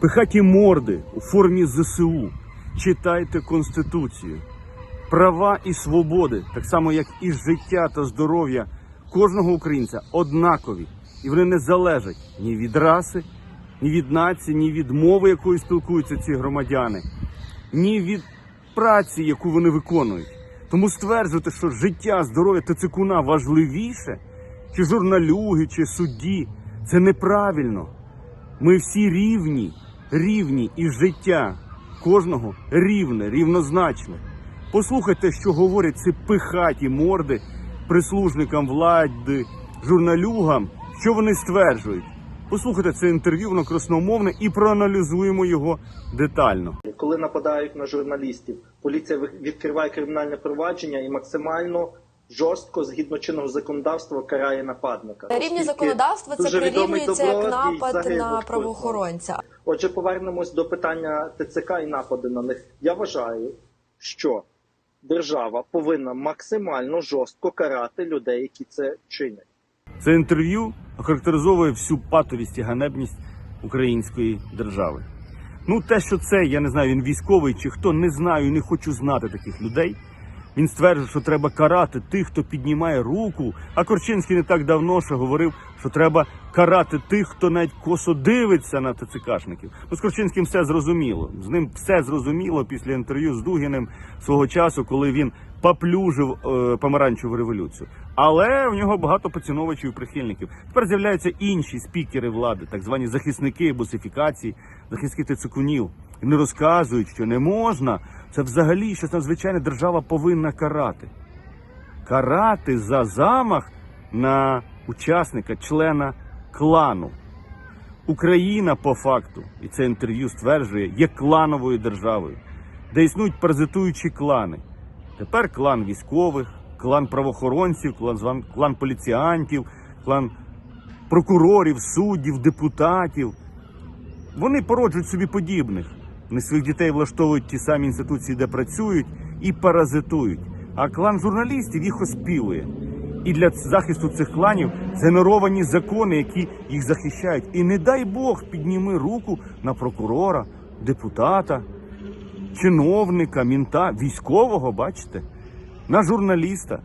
Пихаті морди у формі ЗСУ. Читайте Конституцію. Права і свободи, так само як і життя та здоров'я кожного українця, однакові. І вони не залежать ні від раси, ні від нації, ні від мови, якою спілкуються ці громадяни, ні від праці, яку вони виконують. Тому стверджувати, що життя, здоров'я Тицикуна важливіше, чи журналюги, чи судді, це неправильно. Ми всі рівні, рівні і життя кожного рівне, рівнозначне. Послухайте, що говорять ці пихаті морди прислужникам влади, журналюгам, що вони стверджують. Послухайте це інтерв'ю, воно красномовне, і проаналізуємо його детально. Коли нападають на журналістів, поліція відкриває кримінальне провадження і максимально жорстко, згідно чинного законодавства, карає нападника. На рівні законодавства це прирівнюється як напад на правоохоронця. Отже, повернемось до питання ТЦК і нападу на них. Я вважаю, що держава повинна максимально жорстко карати людей, які це чинять. Це інтерв'ю охарактеризовує всю патовість і ганебність української держави. Ну, те, що це, я не знаю, він військовий чи хто, не знаю не хочу знати таких людей. Він стверджує, що треба карати тих, хто піднімає руку. А Корчинський не так давно ще говорив, що треба карати тих, хто навіть косо дивиться на ТЦКшників. Ну, з Корчинським все зрозуміло. З ним все зрозуміло після інтерв'ю з Дугіним свого часу, коли він поплюжив е, помаранчеву революцію. Але в нього багато поціновувачів і прихильників. Тепер з'являються інші спікери влади, так звані захисники босифікації, захисники ТЦКунів. І вони розказують, що не можна. Це взагалі щось надзвичайне держава повинна карати. Карати за замах на учасника, члена клану. Україна по факту, і це інтерв'ю стверджує, є клановою державою, де існують паразитуючі клани. Тепер клан військових, клан правоохоронців, клан, клан поліціантів, клан прокурорів, суддів, депутатів. Вони породжують собі подібних. Вони своїх дітей влаштовують ті самі інституції, де працюють, і паразитують. А клан журналістів їх оспівує. І для захисту цих кланів генеровані закони, які їх захищають. І не дай Бог підніми руку на прокурора, депутата, чиновника, мінта, військового, бачите, на журналіста.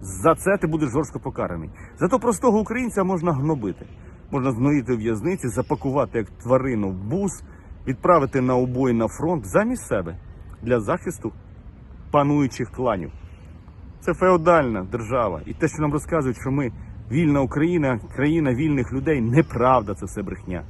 За це ти будеш жорстко покараний. Зато простого українця можна гнобити. Можна згноїти в в'язниці, запакувати як тварину в бус, відправити на обой на фронт замість себе для захисту пануючих кланів. Це феодальна держава. І те, що нам розказують, що ми вільна Україна, країна вільних людей, неправда, це все брехня.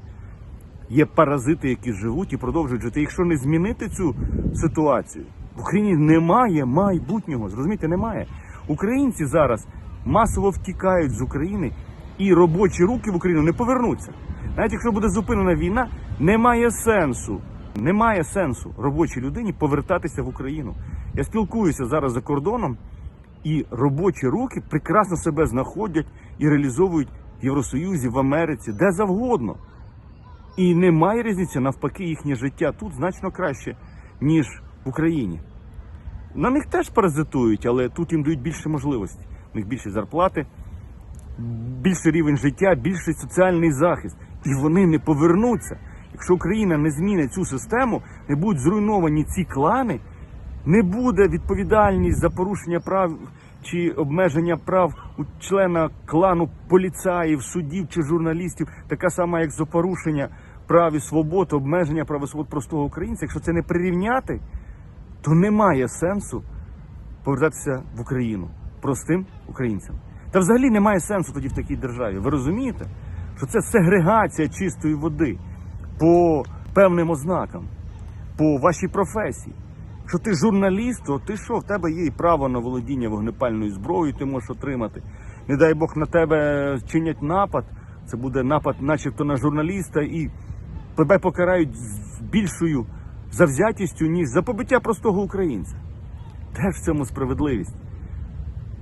Є паразити, які живуть і продовжують жити. Якщо не змінити цю ситуацію, в Україні немає майбутнього. Зрозумієте, немає. Українці зараз масово втікають з України, і робочі руки в Україну не повернуться. Навіть якщо буде зупинена війна, немає сенсу. Немає сенсу робочій людині повертатися в Україну. Я спілкуюся зараз за кордоном, і робочі руки прекрасно себе знаходять і реалізовують в Євросоюзі, в Америці, де завгодно. І немає різниці, навпаки, їхнє життя тут значно краще, ніж в Україні. На них теж паразитують, але тут їм дають більше можливостей. У них більші зарплати, більший рівень життя, більший соціальний захист. І вони не повернуться. Якщо Україна не змінить цю систему, не будуть зруйновані ці клани, не буде відповідальність за порушення прав чи обмеження прав у члена клану поліцаїв, суддів чи журналістів, така сама, як за порушення прав і свобод, обмеження прав і свобод простого українця. Якщо це не прирівняти, то немає сенсу повертатися в Україну простим українцям. Та взагалі немає сенсу тоді в такій державі. Ви розумієте, що це сегрегація чистої води по певним ознакам, по вашій професії. Що ти журналіст, то ти що, в тебе є і право на володіння вогнепальною зброєю, ти можеш отримати. Не дай Бог на тебе чинять напад. Це буде напад, начебто на журналіста, і тебе покарають з більшою завзятістю, ніж за побиття простого українця. Теж в цьому справедливість.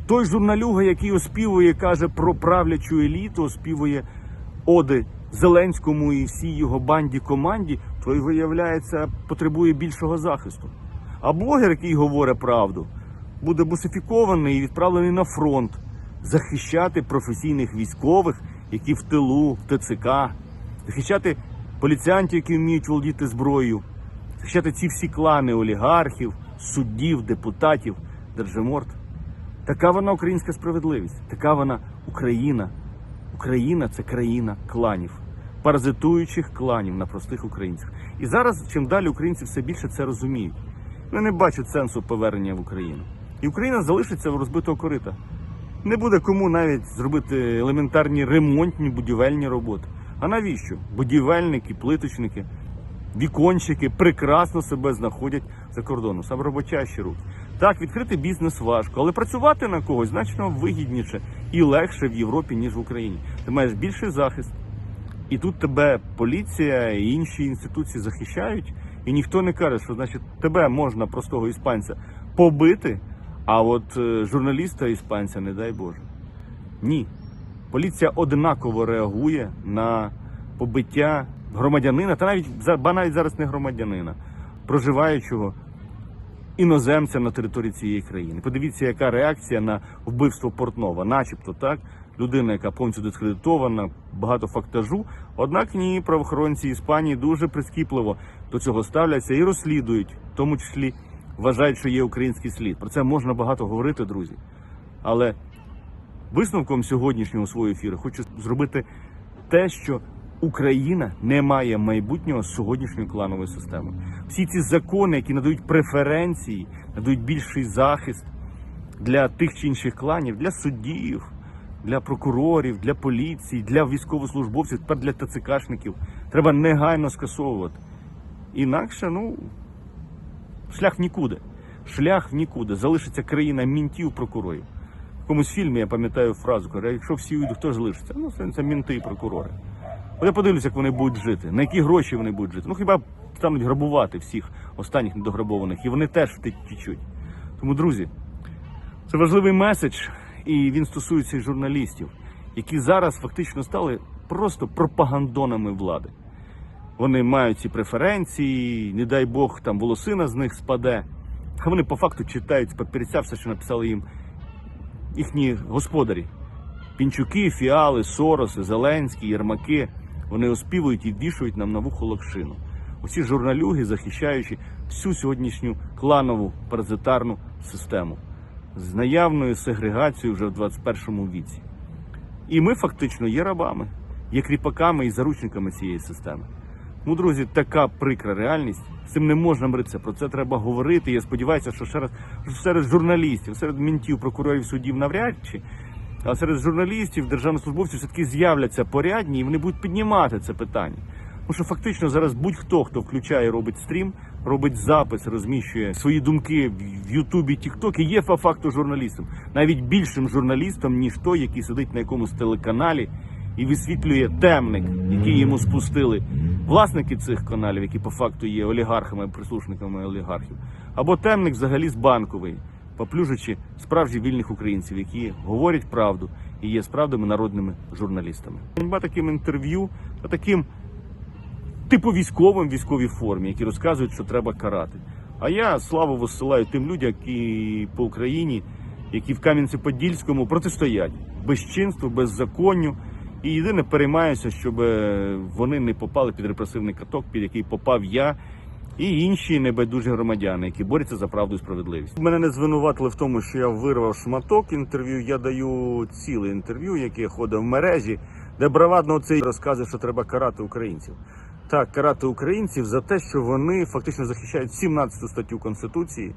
Той журналюга, який оспівує, каже про правлячу еліту, оспівує оди Зеленському і всій його банді команді, той, виявляється, потребує більшого захисту. А блогер, який говорить правду, буде бусифікований і відправлений на фронт захищати професійних військових, які в тилу, в ТЦК, захищати поліціянтів, які вміють володіти зброєю, захищати ці всі клани олігархів, суддів, депутатів, держиморд. Така вона українська справедливість, така вона Україна. Україна це країна кланів, паразитуючих кланів на простих українцях. І зараз, чим далі українці все більше це розуміють. Вони не бачать сенсу повернення в Україну. І Україна залишиться в розбитого корита. Не буде кому навіть зробити елементарні ремонтні будівельні роботи. А навіщо? Будівельники, плиточники, віконщики прекрасно себе знаходять за кордоном. Саме робочащі руки. Так, відкрити бізнес важко, але працювати на когось значно вигідніше і легше в Європі, ніж в Україні. Ти маєш більший захист, і тут тебе поліція і інші інституції захищають, і ніхто не каже, що значить тебе можна простого іспанця побити, а от е, журналіста іспанця, не дай Боже. Ні. Поліція однаково реагує на побиття громадянина, та навіть навіть зараз не громадянина, проживаючого іноземця на території цієї країни. Подивіться, яка реакція на вбивство Портнова, начебто так. Людина, яка повністю дискредитована, багато фактажу. Однак ні, правоохоронці Іспанії дуже прискіпливо до цього ставляться і розслідують, в тому числі вважають, що є український слід. Про це можна багато говорити, друзі. Але висновком сьогоднішнього свого ефіру хочу зробити те, що Україна не має майбутнього з сьогоднішньою клановою системою. Всі ці закони, які надають преференції, надають більший захист для тих чи інших кланів, для суддів, для прокурорів, для поліції, для військовослужбовців, тепер для ТЦКшників, треба негайно скасовувати. Інакше, ну, шлях в нікуди. Шлях в нікуди. Залишиться країна мінтів прокурорів. В якомусь фільмі я пам'ятаю фразу, якщо всі уйдуть, хто ж лишиться? Ну, це мінти і прокурори. От я подивлюся, як вони будуть жити, на які гроші вони будуть жити. Ну хіба стануть грабувати всіх останніх недограбованих, і вони теж втечуть. Тому, друзі, це важливий меседж, і він стосується і журналістів, які зараз фактично стали просто пропагандонами влади. Вони мають ці преференції, не дай Бог, там волосина з них спаде. А вони по факту читають з папірця все, що написали їм їхні господарі. Пінчуки, фіали, сороси, Зеленські, Єрмаки. Вони оспівують і вішують нам на вухо локшину. Усі журналюги, захищаючи всю сьогоднішню кланову паразитарну систему з наявною сегрегацією вже в 21 віці. І ми фактично є рабами, є кріпаками і заручниками цієї системи. Ну, друзі, така прикра реальність. З цим не можна миритися. Про це треба говорити. Я сподіваюся, що ще раз серед журналістів, серед мінтів, прокурорів, суддів навряд чи. А серед журналістів, державних службовців все-таки з'являться порядні і вони будуть піднімати це питання. Тому що фактично зараз будь-хто, хто включає, робить стрім, робить запис, розміщує свої думки в Ютубі, Тіктокі, є по факту журналістом, навіть більшим журналістом, ніж той, який сидить на якомусь телеканалі і висвітлює темник, який йому спустили власники цих каналів, які по факту є олігархами, прислушниками олігархів, або темник взагалі з банковий, поплюжачи справжніх вільних українців, які говорять правду і є справдими народними журналістами. Ганьба таким інтерв'ю та таким типу військовим військовій формі, які розказують, що треба карати. А я славу висилаю тим людям, які по Україні, які в Кам'янці-Подільському протистоять безчинству, беззаконню. І єдине переймаюся, щоб е, вони не попали під репресивний каток, під який попав я і інші небайдужі громадяни, які борються за правду і справедливість. Мене не звинуватили в тому, що я вирвав шматок інтерв'ю. Я даю ціле інтерв'ю, яке ходить в мережі, де бравадно цей розказує, що треба карати українців. Так, карати українців за те, що вони фактично захищають 17 статтю Конституції,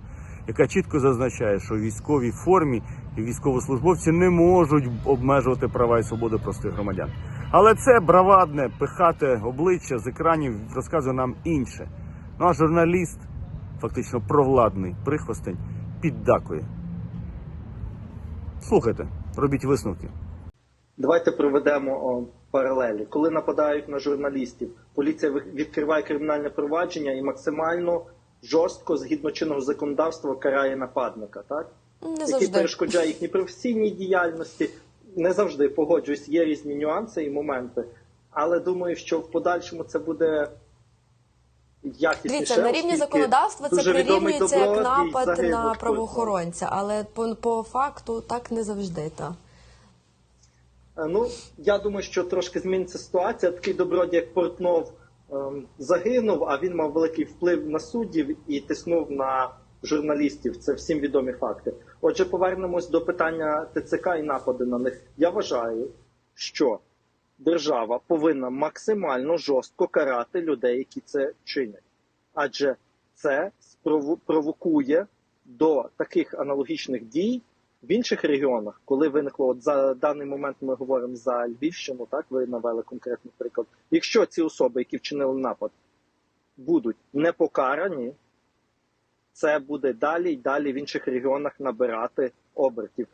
яка чітко зазначає, що в військовій формі і військовослужбовці не можуть обмежувати права і свободи простих громадян. Але це бравадне, пихате обличчя з екранів розказує нам інше. Ну а журналіст, фактично провладний прихвостень, піддакує. Слухайте, робіть висновки. Давайте проведемо о, паралелі. Коли нападають на журналістів, поліція відкриває кримінальне провадження і максимально жорстко, згідно чинного законодавства, карає нападника, так? Не який завжди. перешкоджає їхній професійній діяльності. Не завжди погоджуюсь, є різні нюанси і моменти, але думаю, що в подальшому це буде якісніше. Дивіться, на рівні законодавства це прирівнюється як напад на правоохоронця, але по, по факту так не завжди. Та. Е, Ну, я думаю, що трошки зміниться ситуація. Такий добродій, як Портнов, ем, загинув, а він мав великий вплив на суддів і тиснув на журналістів. Це всім відомі факти. Отже, повернемось до питання ТЦК і напади на них. Я вважаю, що держава повинна максимально жорстко карати людей, які це чинять, адже це провокує до таких аналогічних дій в інших регіонах, коли виникло от за даний момент, ми говоримо за Львівщину, так ви навели конкретний приклад. Якщо ці особи, які вчинили напад, будуть не покарані, це буде далі й далі в інших регіонах набирати обертів.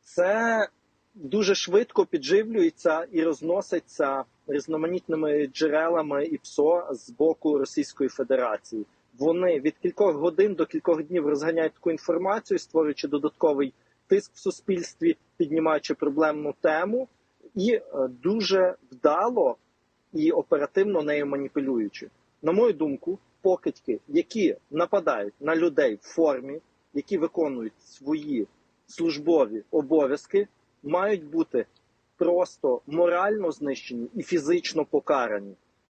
Це дуже швидко підживлюється і розноситься різноманітними джерелами і ПСО з боку Російської Федерації. Вони від кількох годин до кількох днів розганяють таку інформацію, створюючи додатковий тиск в суспільстві, піднімаючи проблемну тему, і е, дуже вдало і оперативно нею маніпулюючи. На мою думку, покидьки, які нападають на людей в формі, які виконують свої службові обов'язки, мають бути просто морально знищені і фізично покарані.